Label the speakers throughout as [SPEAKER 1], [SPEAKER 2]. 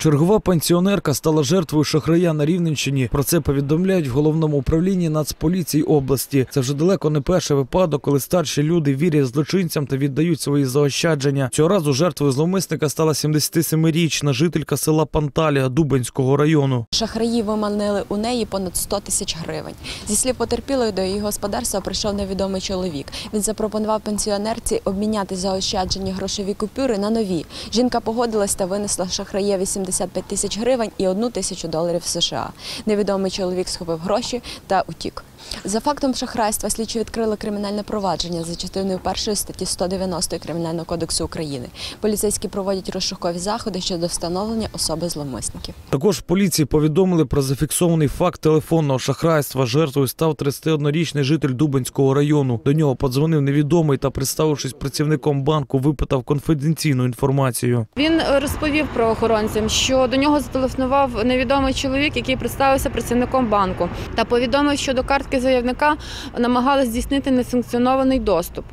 [SPEAKER 1] Чергова пенсіонерка стала жертвою шахрая на Рівненщині. Про це повідомляють в головному управлінні Нацполіції області. Це вже далеко не перший випадок, коли старші люди вірять злочинцям та віддають свої заощадження. Цього разу жертвою зловмисника стала 77-річна жителька села Панталія Дубенського району.
[SPEAKER 2] Шахраї виманили у неї понад 100 тисяч гривень. Зі слів потерпілої до її господарства прийшов невідомий чоловік. Він запропонував пенсіонерці обміняти заощаджені грошові купюри на нові. Жінка погодилась та винесла шахраєві 75 тисяч гривень і одну тисячу доларів США. Невідомий чоловік схопив гроші та утік. За фактом шахрайства слідчі відкрили кримінальне провадження за частиною першої статті 190 Кримінального кодексу України. Поліцейські проводять розшукові заходи щодо встановлення особи зловмисників.
[SPEAKER 1] Також поліції повідомили про зафіксований факт телефонного шахрайства. Жертвою став 31-річний житель Дубенського району. До нього подзвонив невідомий та, представившись працівником банку, випитав конфіденційну інформацію.
[SPEAKER 3] Він розповів правоохоронцям, що до нього зателефонував невідомий чоловік, який представився працівником банку, та повідомив, що до картки заявника намагалися здійснити несанкціонований доступ.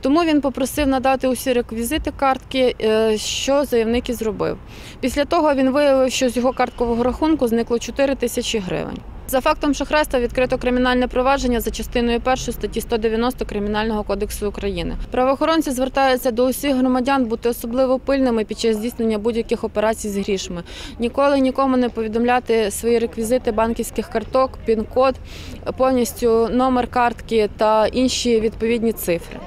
[SPEAKER 3] Тому він попросив надати усі реквізити картки, е, що заявник і зробив. Після того він виявив, що з його карткового рахунку зникло 4 тисячі гривень. За фактом шахрайства відкрито кримінальне провадження за частиною 1 статті 190 Кримінального кодексу України. Правоохоронці звертаються до усіх громадян бути особливо пильними під час здійснення будь-яких операцій з грішми. Ніколи нікому не повідомляти свої реквізити банківських карток, пін-код, повністю номер картки та інші відповідні цифри.